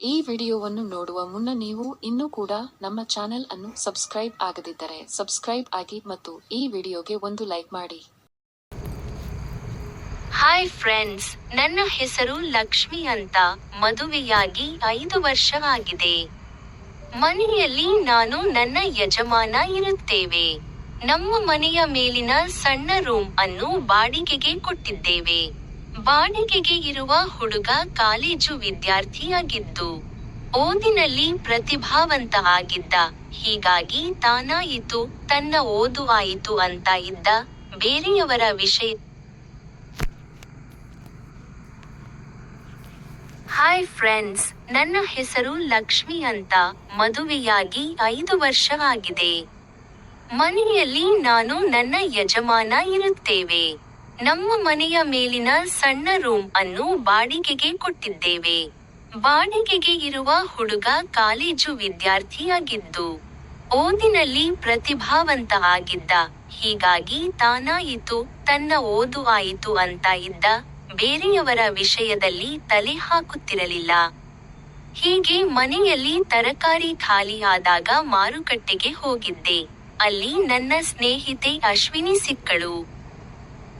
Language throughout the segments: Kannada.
ಈ ವಿಡಿಯೋವನ್ನು ನೋಡುವ ಮುನ್ನ ನೀವು ಇನ್ನೂ ಕೂಡ ನಮ್ಮ ಚಾನೆಲ್ ಅನ್ನು ಸಬ್ಸ್ಕ್ರೈಬ್ ಆಗದಿದ್ದರೆ ಸಬ್ಸ್ಕ್ರೈಬ್ ಆಗಿ ಮತ್ತು ಈ ವಿಡಿಯೋಗೆ ಒಂದು ಲೈಕ್ ಮಾಡಿ. ಹಾಯ್ ಫ್ರೆಂಡ್ಸ್ ನನ್ನ ಹೆಸರು ಲಕ್ಷ್ಮಿ ಅಂತ ಮದುವೆಯಾಗಿ ಐದು ವರ್ಷ ಆಗಿದೆ ಮನೆಯಲ್ಲಿ ನಾನು ನನ್ನ ಯಜಮಾನ ಇರುತ್ತೇವೆ. ನಮ್ಮ ಮನೆಯ ಮೇಲಿನ ಸಣ್ಣ ರೂಮ್ ಅನ್ನು ಬಾಡಿಗೆಗೆ ಕೊಟ್ಟಿದ್ದೇವೆ. ಬಾಡಿಗೆಗೆ ಇರುವ ಹುಡುಗ ಕಾಲೇಜು ವಿದ್ಯಾರ್ಥಿಯಾಗಿದ್ದು, ಓದಿನಲ್ಲಿ ಪ್ರತಿಭಾವಂತ ಆಗಿದ್ದ ಹೀಗಾಗಿ ತಾನಾಯಿತು ತನ್ನ ಓದುವಾಯಿತು ಅಂತ ಇದ್ದ ಬೇರೆಯವರ ವಿಷಯ. ಹಾಯ್ ಫ್ರೆಂಡ್ಸ್ ನನ್ನ ಹೆಸರು ಲಕ್ಷ್ಮಿ ಅಂತ ಮದುವೆಯಾಗಿ ಐದು ವರ್ಷ ಆಗಿದೆ. ಮನೆಯಲ್ಲಿ ನಾನು ನನ್ನ ಯಜಮಾನ ಇರುತ್ತೇವೆ. ನಮ್ಮ ಮನೆಯ ಮೇಲಿನ ಸಣ್ಣ ರೂಮ್ ಅನ್ನು ಬಾಡಿಗೆಗೆ ಕೊಟ್ಟಿದ್ದೇವೆ. ಬಾಡಿಗೆಗೆ ಇರುವ ಹುಡುಗ ಕಾಲೇಜು ವಿದ್ಯಾರ್ಥಿಯಾಗಿದ್ದು, ಓದಿನಲ್ಲಿ ಪ್ರತಿಭಾವಂತ ಆಗಿದ್ದ. ಹೀಗಾಗಿ ತಾನಾಯಿತು, ತನ್ನ ಓದು ಆಯಿತು ಅಂತ ಇದ್ದ ಬೇರೆಯವರ ವಿಷಯದಲ್ಲಿ ತಲೆ ಹಾಕುತ್ತಿರಲಿಲ್ಲ. ಹೀಗೆ ಮನೆಯಲ್ಲಿ ತರಕಾರಿ ಖಾಲಿ ಆದಾಗ ಮಾರುಕಟ್ಟೆಗೆ ಹೋಗಿದ್ದೆ. ಅಲ್ಲಿ ನನ್ನ ಸ್ನೇಹಿತೆ ಅಶ್ವಿನಿ ಸಿಕ್ಕಳು.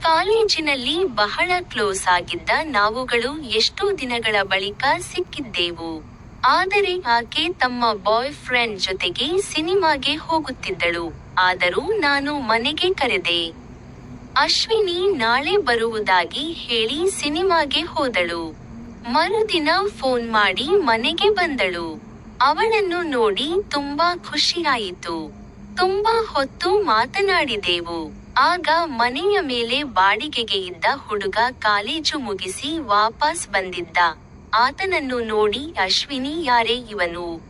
ಕಾಲೇಜಿನಲ್ಲಿ ಬಹಳ ಕ್ಲೋಸ್ ಆಗಿದ್ದ ನಾವುಗಳು ಎಷ್ಟೋ ದಿನಗಳ ಬಳಿಕ ಸಿಕ್ಕಿದ್ದೆವು. ಆದರೆ ಆಕೆ ತಮ್ಮ ಬಾಯ್ ಫ್ರೆಂಡ್ ಜೊತೆಗೆ ಸಿನಿಮಾಗೆ ಹೋಗುತ್ತಿದ್ದಳು. ಆದರೂ ನಾನು ಮನೆಗೆ ಕರೆದೆ. ಅಶ್ವಿನಿ ನಾಳೆ ಬರುವುದಾಗಿ ಹೇಳಿ ಸಿನಿಮಾಗೆ ಹೋದಳು. ಮರುದಿನ ಫೋನ್ ಮಾಡಿ ಮನೆಗೆ ಬಂದಳು. ಅವಳನ್ನು ನೋಡಿ ತುಂಬಾ ಖುಷಿಯಾಯಿತು. ತುಂಬಾ ಹೊತ್ತು ಮಾತನಾಡಿದೆವು. ಆಗ ಮನೆಯ ಮೇಲೆ ಬಾಡಿಗೆಗೆ ಇದ್ದ ಹುಡುಗ ಕಾಲೇಜು ಮುಗಿಸಿ ವಾಪಸ್ ಬಂದಿದ್ದ. ಆತನನ್ನು ನೋಡಿ ಅಶ್ವಿನಿ, ಯಾರೇ ಇವನು?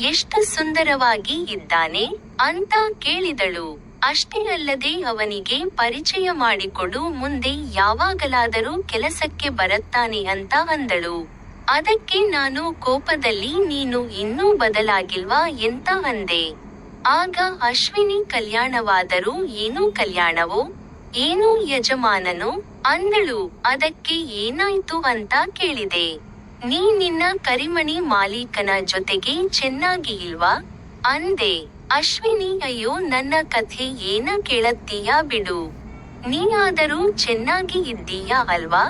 ಎಷ್ಟು ಸುಂದರವಾಗಿ ಇದ್ದಾನೆ? ಅಂತ ಕೇಳಿದಳು. ಅಷ್ಟೇ ಅಲ್ಲದೆ ಅವನಿಗೆ ಪರಿಚಯ ಮಾಡಿಕೊಡು, ಮುಂದೆ ಯಾವಾಗಲಾದರೂ ಕೆಲಸಕ್ಕೆ ಬರುತ್ತಾನೆ ಅಂತ ಅಂದಳು. ಅದಕ್ಕೆ ನಾನು ಕೋಪದಲ್ಲಿ, ನೀನು ಇನ್ನೂ ಬದಲಾಗಿಲ್ವಾ? ಎಂತ ಅಂದೆ. ಆಗ ಅಶ್ವಿನಿ ಕಲ್ಯಾಣವಾದರೂ ಏನೂ ಕಲ್ಯಾಣವೋ? ಏನೂ ಯಜಮಾನನೋ? ಅಂದಳು, ಅದಕ್ಕೆ ಏನಾಯ್ತು ಅಂತ ಕೇಳಿದೆ. ನೀ ನಿನ್ನ ಕರಿಮಣಿ ಮಾಲೀಕನ ಜೊತೆಗೆ ಚೆನ್ನಾಗಿ ಇಲ್ವಾ? ಅಂದೆ, ಅಶ್ವಿನಿ, ಅಯ್ಯೋ, ನನ್ನ ಕಥೆ ಏನ ಕೇಳತ್ತೀಯಾ ಬಿಡು. ನೀನಾದರೂ ಚೆನ್ನಾಗಿ ಇದ್ದೀಯಾ ಅಲ್ವಾ?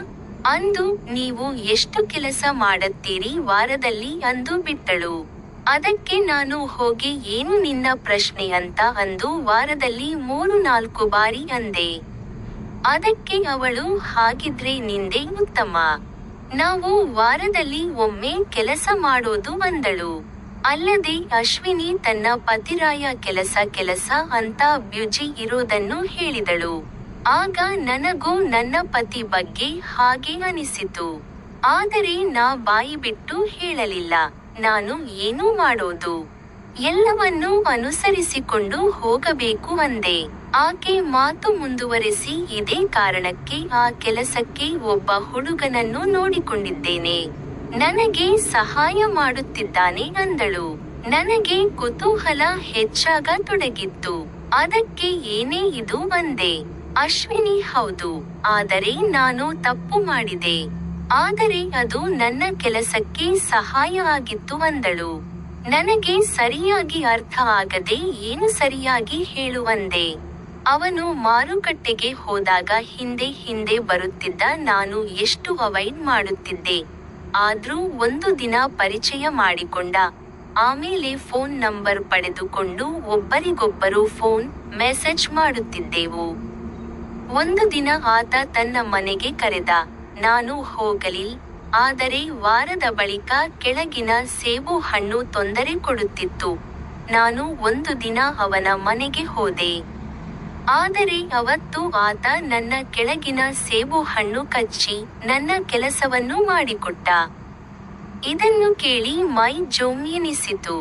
ಅಂದು, ನೀವು ಎಷ್ಟು ಕೆಲಸ ಮಾಡುತ್ತೀರಿ ವಾರದಲ್ಲಿ? ಅಂದು ಬಿಟ್ಟಳು. ಅದಕ್ಕೆ ನಾನು ಹೋಗಿ ಏನು ನಿನ್ನ ಪ್ರಶ್ನೆ ಅಂತ ಅಂದು ವಾರದಲ್ಲಿ ಮೂರು ನಾಲ್ಕು ಬಾರಿ ಅಂದೆ. ಅದಕ್ಕೆ ಅವಳು ಹಾಗಿದ್ರೆ ನಿಂದೆ ಉತ್ತಮ. ನಾವು ವಾರದಲ್ಲಿ ಒಮ್ಮೆ ಕೆಲಸ ಮಾಡೋದು ಅಂದಳು. ಅಲ್ಲದೆ ಅಶ್ವಿನಿ ತನ್ನ ಪತಿರಾಯ ಕೆಲಸ ಕೆಲಸ ಅಂತ ಬ್ಯುಜಿ ಇರೋದನ್ನು ಹೇಳಿದಳು. ಆಗ ನನಗೂ ನನ್ನ ಪತಿ ಬಗ್ಗೆ ಹಾಗೆ ಅನಿಸಿತು. ಆದರೆ ನಾ ಬಾಯಿ ಬಿಟ್ಟು ಹೇಳಲಿಲ್ಲ. ನಾನು ಏನೂ ಮಾಡೋದು? ಎಲ್ಲವನ್ನೂ ಅನುಸರಿಸಿಕೊಂಡು ಹೋಗಬೇಕು ಅಂದೆ. ಆಕೆ ಮಾತು ಮುಂದುವರೆಸಿ ಇದೇ ಕಾರಣಕ್ಕೆ ಆ ಕೆಲಸಕ್ಕೆ ಒಬ್ಬ ಹುಡುಗನನ್ನು ನೋಡಿಕೊಂಡಿದ್ದೇನೆ. ನನಗೆ ಸಹಾಯ ಮಾಡುತ್ತಿದ್ದಾನೆ ಅಂದಳು. ನನಗೆ ಕುತೂಹಲ ಹೆಚ್ಚಾಗ ತೊಡಗಿತ್ತು. ಅದಕ್ಕೆ ಏನೇ ಇದು ಬಂದೆ ಅಶ್ವಿನಿ ಹೌದು, ಆದರೆ ನಾನು ತಪ್ಪು ಮಾಡಿದೆ. ಆದರೆ ಅದು ನನ್ನ ಕೆಲಸಕ್ಕೆ ಸಹಾಯ ಆಗಿತ್ತು ಅಂದಳು. ನನಗೆ ಸರಿಯಾಗಿ ಅರ್ಥ ಆಗದೆ ಏನು ಸರಿಯಾಗಿ ಹೇಳುವಂದೆ. ಅವನು ಮಾರುಕಟ್ಟೆಗೆ ಹೋದಾಗ ಹಿಂದೆ ಹಿಂದೆ ಬರುತ್ತಿದ್ದ ನಾನು ಎಷ್ಟು ಅವಾಯ್ಡ್ ಮಾಡುತ್ತಿದ್ದೆ. ಆದ್ರೂ ಒಂದು ದಿನ ಪರಿಚಯ ಮಾಡಿಕೊಂಡ. ಆಮೇಲೆ ಫೋನ್ ನಂಬರ್ ಪಡೆದುಕೊಂಡು ಒಬ್ಬರಿಗೊಬ್ಬರು ಫೋನ್, ಮೆಸೇಜ್ ಮಾಡುತ್ತಿದ್ದೆವು. ಒಂದು ದಿನ ಆತ ತನ್ನ ಮನೆಗೆ ಕರೆದ. ನಾನು ಹೋಗಲಿಲ್ ಆದರೆ ವಾರದ ಬಳಿಕ ಕೆಳಗಿನ ಸೇಬು ಹಣ್ಣು ತೊಂದರೆ ಕೊಡುತ್ತಿತ್ತು. ನಾನು ಒಂದು ದಿನ ಅವನ ಮನೆಗೆ ಹೋದೆ. ಆದರೆ ಅವತ್ತು ಆತ ನನ್ನ ಕೆಳಗಿನ ಸೇಬು ಹಣ್ಣು ಕಚ್ಚಿ ನನ್ನ ಕೆಲಸವನ್ನು ಮಾಡಿಕೊಟ್ಟ. ಇದನ್ನು ಕೇಳಿ ಮೈ ಜೋಮಿಯನಿಸಿತು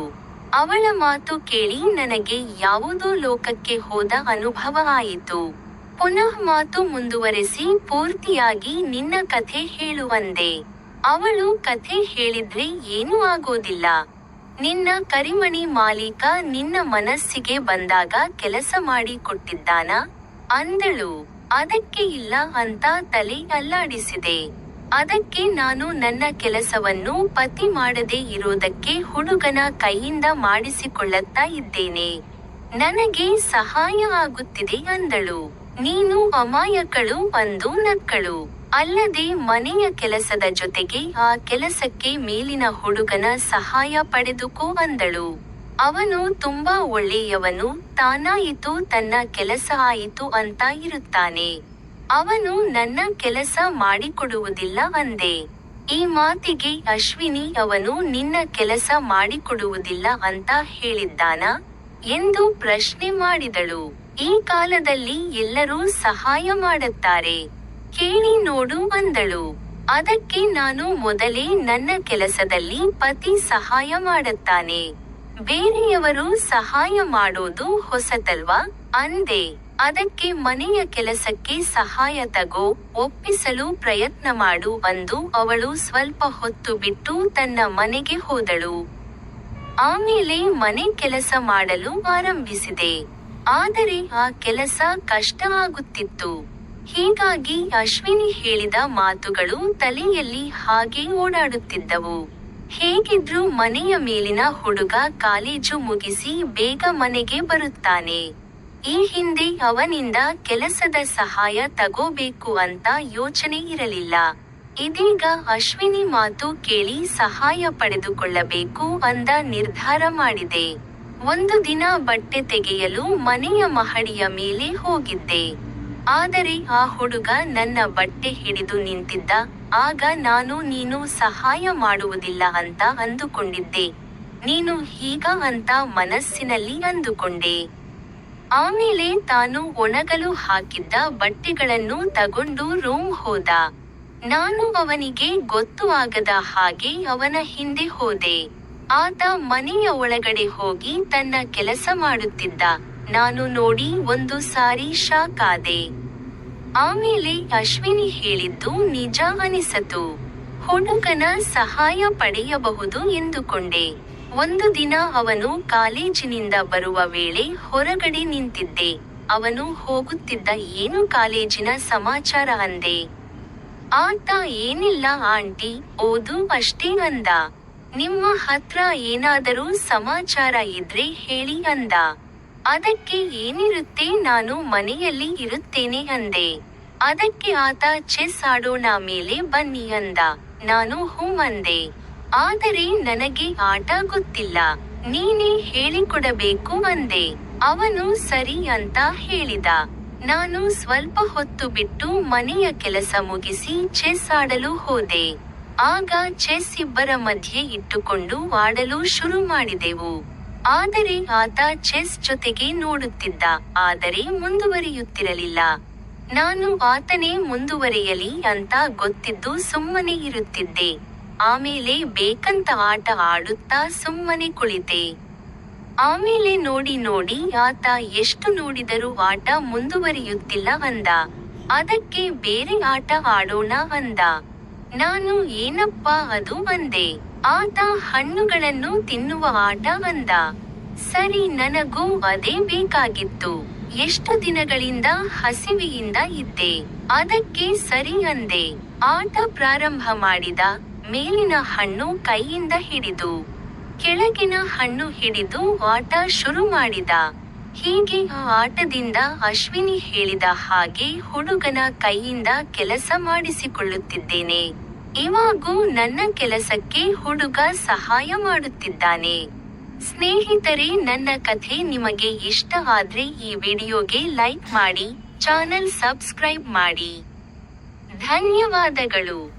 ಅವಳ ಮಾತು ಕೇಳಿ ನನಗೆ ಯಾವುದೋ ಲೋಕಕ್ಕೆ ಹೋದ ಅನುಭವ ಆಯಿತು. ಪುನಃ ಮಾತು ಮುಂದುವರೆಸಿ ಪೂರ್ತಿಯಾಗಿ ನಿನ್ನ ಕಥೆ ಹೇಳುವಂದೆ ಅವಳು ಕಥೆ ಹೇಳಿದ್ರೆ ಏನೂ ಆಗೋದಿಲ್ಲ. ನಿನ್ನ ಕರಿಮಣಿ ಮಾಲೀಕ ನಿನ್ನ ಮನಸ್ಸಿಗೆ ಬಂದಾಗ ಕೆಲಸ ಮಾಡಿ ಕೊಟ್ಟಿದ್ದಾನ? ಅಂದಳು. ಅದಕ್ಕೆ ಇಲ್ಲ ಅಂತ ತಲೆ ಅಲ್ಲಾಡಿಸಿದೆ. ಅದಕ್ಕೆ ನಾನು ನನ್ನ ಕೆಲಸವನ್ನು ಪತಿ ಮಾಡದೇ ಇರೋದಕ್ಕೆ ಹುಡುಗನ ಕೈಯಿಂದ ಮಾಡಿಸಿಕೊಳ್ಳುತ್ತಾ ಇದ್ದೇನೆ. ನನಗೆ ಸಹಾಯ ಆಗುತ್ತಿದೆ ಅಂದಳು. ನೀನು ಅಮಾಯಕಳು ಅಂದು ನಕ್ಕಳು. ಅಲ್ಲದೆ ಮನೆಯ ಕೆಲಸದ ಜೊತೆಗೆ ಆ ಕೆಲಸಕ್ಕೆ ಮೇಲಿನ ಹುಡುಗನ ಸಹಾಯ ಪಡೆದುಕೋ ಅಂದಳು. ಅವನು ತುಂಬಾ ಒಳ್ಳೆಯವನು, ತಾನಾಯಿತು ತನ್ನ ಕೆಲಸ ಆಯಿತು ಅಂತ ಇರುತ್ತಾನೆ. ಅವನು ನನ್ನ ಕೆಲಸ ಮಾಡಿಕೊಡುವುದಿಲ್ಲ ಅಂದೆ. ಈ ಮಾತಿಗೆ ಅಶ್ವಿನಿ, ಅವನು ನಿನ್ನ ಕೆಲಸ ಮಾಡಿಕೊಡುವುದಿಲ್ಲ ಅಂತ ಹೇಳಿದ್ದಾನ? ಎಂದು ಪ್ರಶ್ನೆ ಮಾಡಿದಳು. ಈ ಕಾಲದಲ್ಲಿ ಎಲ್ಲರೂ ಸಹಾಯ ಮಾಡುತ್ತಾರೆ. ಕೇಳಿ ನೋಡು ಅಂದಳು. ಅದಕ್ಕೆ ನಾನು ಮೊದಲೇ ನನ್ನ ಕೆಲಸದಲ್ಲಿ ಪತಿ ಸಹಾಯ ಮಾಡುತ್ತಾನೆ. ಬೇರೆಯವರು ಸಹಾಯ ಮಾಡೋದು ಹೊಸತಲ್ವಾ? ಅಂದೆ. ಅದಕ್ಕೆ ಮನೆಯ ಕೆಲಸಕ್ಕೆ ಸಹಾಯ ತಗೋ, ಒಪ್ಪಿಸಲು ಪ್ರಯತ್ನ ಮಾಡು ಅಂದು ಅವಳು ಸ್ವಲ್ಪ ಹೊತ್ತು ಬಿಟ್ಟು ತನ್ನ ಮನೆಗೆ ಹೋದಳು. ಆಮೇಲೆ ಮನೆ ಕೆಲಸ ಮಾಡಲು ಆರಂಭಿಸಿದೆ. ಆದರೆ ಆ ಕೆಲಸ ಕಷ್ಟ ಆಗುತ್ತಿತ್ತು ಹೀಗಾಗಿ ಅಶ್ವಿನಿ ಹೇಳಿದ ಮಾತುಗಳು ತಲೆಯಲ್ಲಿ ಹಾಗೆ ಓಡಾಡುತ್ತಿದ್ದವು. ಹೇಗಿದ್ರೂ ಮನೆಯ ಮೇಲಿನ ಹುಡುಗ ಕಾಲೇಜು ಮುಗಿಸಿ ಬೇಗ ಮನೆಗೆ ಬರುತ್ತಾನೆ. ಈ ಹಿಂದೆ ಅವನಿಂದ ಕೆಲಸದ ಸಹಾಯ ತಗೋಬೇಕು ಅಂತ ಯೋಚನೆ ಇರಲಿಲ್ಲ. ಇದೀಗ ಅಶ್ವಿನಿ ಮಾತು ಕೇಳಿ ಸಹಾಯ ಪಡೆದುಕೊಳ್ಳಬೇಕು ಅಂದ ನಿರ್ಧಾರ ಮಾಡಿದೆ. ಒಂದು ದಿನ ಬಟ್ಟೆ ತೆಗೆಯಲು ಮನೆಯ ಮಹಡಿಯ ಮೇಲೆ ಹೋಗಿದ್ದೆ. ಆದರೆ ಆ ಹುಡುಗ ನನ್ನ ಬಟ್ಟೆ ಹಿಡಿದು ನಿಂತಿದ್ದ. ಆಗ ನಾನು, ನೀನು ಸಹಾಯ ಮಾಡುವುದಿಲ್ಲ ಅಂತ ಅಂದುಕೊಂಡಿದ್ದೆ. ನೀನು ಹೀಗ ಅಂತ ಮನಸ್ಸಿನಲ್ಲಿ ಅಂದುಕೊಂಡೆ. ಆಮೇಲೆ ತಾನು ಒಣಗಲು ಹಾಕಿದ್ದ ಬಟ್ಟೆಗಳನ್ನು ತಗೊಂಡು ರೂಮ್ ಹೋದ. ನಾನು ಅವನಿಗೆ ಗೊತ್ತು ಆಗದ ಹಾಗೆ ಅವನ ಹಿಂದೆ ಹೋದೆ. ಆತ ಮನೆಯ ಒಳಗಡೆ ಹೋಗಿ ತನ್ನ ಕೆಲಸ ಮಾಡುತ್ತಿದ್ದ. ನಾನು ನೋಡಿ ಒಂದು ಸಾರಿ ಶಾಕ್ ಆಮೇಲೆ ಅಶ್ವಿನಿ ಹೇಳಿದ್ದು ನಿಜ ಅನಿಸತು. ಹುಡುಗನ ಸಹಾಯ ಪಡೆಯಬಹುದು ಎಂದುಕೊಂಡೆ. ಒಂದು ದಿನ ಅವನು ಕಾಲೇಜಿನಿಂದ ಬರುವ ವೇಳೆ ಹೊರಗಡೆ ನಿಂತಿದ್ದೆ. ಅವನು ಹೋಗುತ್ತಿದ್ದ ಏನು ಕಾಲೇಜಿನ ಸಮಾಚಾರ ಅಂದೆ. ಆತ ಏನಿಲ್ಲ ಆಂಟಿ, ಓದು ಅಷ್ಟೇ ಅಂದ. ನಿಮ್ಮ ಹತ್ರ ಏನಾದರೂ ಸಮಾಚಾರ ಇದ್ರೆ ಹೇಳಿ ಅಂದ. ಅದಕ್ಕೆ ಏನಿರುತ್ತೆ ನಾನು ಮನೆಯಲ್ಲಿ ಇರುತ್ತೇನೆ ಅಂದೆ. ಅದಕ್ಕೆ ಆತ ಚೆಸ್ ಆಡೋಣ ಮೇಲೆ ಬನ್ನಿ ಅಂದ. ನಾನು ಹ್ಞೂ ಅಂದೆ. ಆದರೆ ನನಗೆ ಆಟ ಗೊತ್ತಿಲ್ಲ. ನೀನೇ ಹೇಳಿಕೊಡಬೇಕು ಅಂದೆ. ಅವನು ಸರಿ ಅಂತ ಹೇಳಿದ. ನಾನು ಸ್ವಲ್ಪ ಹೊತ್ತು ಬಿಟ್ಟು ಮನೆಯ ಕೆಲಸ ಮುಗಿಸಿ ಚೆಸ್ ಆಡಲು ಹೋದೆ. ಆಗ ಚೆಸ್ ಇಬ್ಬರ ಮಧ್ಯೆ ಇಟ್ಟುಕೊಂಡು ಆಡಲು ಶುರು ಮಾಡಿದೆವು. ಆದರೆ ಆತ ಚೆಸ್ ಜೊತೆಗೆ ನೋಡುತ್ತಿದ್ದ, ಆದರೆ ಮುಂದುವರಿಯುತ್ತಿರಲಿಲ್ಲ. ನಾನು ಆತನೇ ಮುಂದುವರಿಯಲಿ ಅಂತ ಗೊತ್ತಿದ್ದು ಸುಮ್ಮನೆ ಇರುತ್ತಿದ್ದೆ. ಆಮೇಲೆ ಬೇಕಂತ ಆಟ ಆಡುತ್ತಾ ಸುಮ್ಮನೆ ಕುಳಿತೆ. ಆಮೇಲೆ ನೋಡಿ ನೋಡಿ ಆತ ಎಷ್ಟು ನೋಡಿದರೂ ಆಟ ಮುಂದುವರಿಯುತ್ತಿಲ್ಲ ಅಂದ. ಅದಕ್ಕೆ ಬೇರೆ ಆಟ ಆಡೋಣ ಅಂದ. ನಾನು ಏನಪ್ಪ ಅದು ಬಂದೆ ಆತ ಹಣ್ಣುಗಳನ್ನು ತಿನ್ನುವ ಆಟ ಬಂದ ಸರಿ ನನಗೂ ಅದೇ ಬೇಕಾಗಿತ್ತು. ಎಷ್ಟು ದಿನಗಳಿಂದ ಹಸಿವೆಯಿಂದ ಇದ್ದೆ. ಅದಕ್ಕೆ ಸರಿ ಅಂದೆ. ಆಟ ಪ್ರಾರಂಭ ಮಾಡಿದ ಮೇಲಿನ ಹಣ್ಣು ಕೈಯಿಂದ ಹಿಡಿದು, ಕೆಳಗಿನ ಹಣ್ಣು ಹಿಡಿದು ಆಟ ಶುರು ಮಾಡಿದ. ಹೀಗೆ ಆ ಆಟದಿಂದ ಅಶ್ವಿನಿ ಹೇಳಿದ ಹಾಗೆ ಹುಡುಗನ ಕೈಯಿಂದ ಕೆಲಸ ಮಾಡಿಸಿಕೊಳ್ಳುತ್ತಿದ್ದೇನೆ. ಇವಾಗೂ ನನ್ನ ಕೆಲಸಕ್ಕೆ ಹುಡುಗ ಸಹಾಯ ಮಾಡುತ್ತಿದ್ದಾನೆ. ಸ್ನೇಹಿತರೆ, ನನ್ನ ಕಥೆ ನಿಮಗೆ ಇಷ್ಟ ಆದ್ರೆ ಈ ವಿಡಿಯೋಗೆ ಲೈಕ್ ಮಾಡಿ, ಚಾನೆಲ್ ಸಬ್ಸ್ಕ್ರೈಬ್ ಮಾಡಿ. ಧನ್ಯವಾದಗಳು.